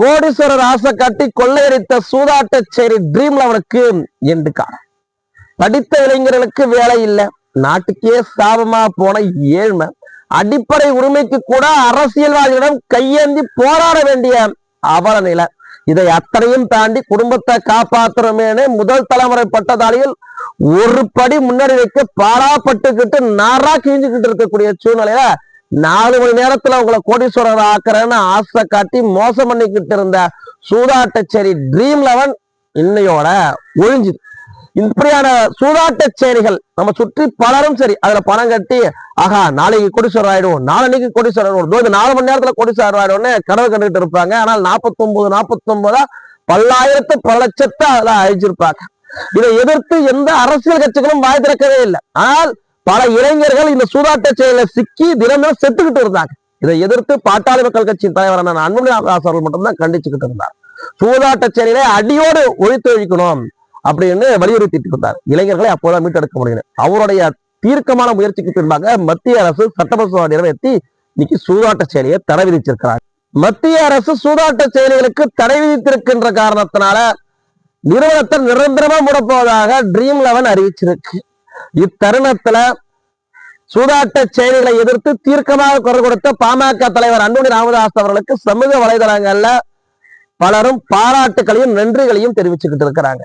கோடீஸ்வரர் ஆசை காட்டி கொள்ளையடித்த சூதாட்டச்சேரி ட்ரீம் லவனுக்கு என்று காலம் படித்த இளைஞர்களுக்கு வேலை இல்லை. நாட்டுக்கே சாபமா போன ஏழ்மை. அடிப்படை உரிமைக்கு கூட அரசியல்வாதிகளிடம் கையேந்தி போராட வேண்டிய அவல நிலை இதை அத்தனையும் தாண்டி குடும்பத்தை காப்பாத்துறமேனு முதல் தலைமுறை பட்டதாரிகள் ஒரு படி முன்னாடி வைக்க பாராப்பட்டுக்கிட்டு நாரா கிழிஞ்சுக்கிட்டு இருக்கக்கூடிய சூழ்நிலையில நாலு மணி நேரத்துல உங்களை கோடீஸ்வரர் ஆக்குறேன்னு ஆசை காட்டி மோசம் பண்ணிக்கிட்டு இருந்த சூதாட்டச்சேரி ட்ரீம் லெவன் இன்னையோட ஒழிஞ்சுது. இப்படியான சூதாட்டச்சேரிகள் நம்ம சுற்றி பலரும் சரி அதுல பணம் கட்டி ஆகா நாளைக்கு கோடீஸ்வரர் ஆயிடும் நாளைக்கு கோடீஸ்வரர் ஆயிடும் இந்த நாலு மணி நேரத்துல கோடீஸ்வரர் ஆயிடும்னு கனவு கண்டுகிட்டு இருப்பாங்க. ஆனால் நாற்பத்தி ஒன்பது நாற்பத்தி ஒன்பதா பல்லாயிரத்து பல லட்சத்தை அதுல அழிச்சிருப்பாங்க. இதை எதிர்த்து எந்த அரசியல் கட்சிகளும் வாய் திறக்கவே இல்லை. ஆனால் பல இளைஞர்கள் இந்த சூதாட்ட செயல சிக்கி தினமும் செத்துக்கிட்டு இருந்தாங்க. இதை எதிர்த்து பாட்டாளி மக்கள் கட்சியின் தலைவரான அன்புமணி அவர்கள் மட்டும்தான் கண்டிச்சுக்கிட்டு இருந்தார். சூதாட்ட செயலை அடியோடு ஒழித்தொழிக்கணும் அப்படின்னு வலியுறுத்திட்டு இருந்தார். இளைஞர்களை அப்போதான் மீட்டெடுக்க முடியும் அவருடைய தீர்க்கமான முயற்சிக்கு பின்பாக மத்திய அரசு சட்டமன்ற நிறைவேற்றி இன்னைக்கு சூதாட்ட செயலியை தடை விதிச்சிருக்கிறார் மத்திய அரசு சூதாட்ட செயலிகளுக்கு தடை விதித்திருக்கின்ற காரணத்தினால நிறுவனத்தை நிரந்தரமா முடப்போவதாக ட்ரீம் லெவன் அறிவிச்சிருக்கு. இத்தருணத்துல சூதாட்ட செயல்களை எதிர்த்து தீர்க்கமாக குரல் கொடுத்த பாமக தலைவர் அன்புமணி ராமதாஸ் அவர்களுக்கு சமூக வலைதளங்கள்ல பலரும் பாராட்டுகளையும் நன்றிகளையும் தெரிவிச்சுக்கிட்டு இருக்கிறாங்க.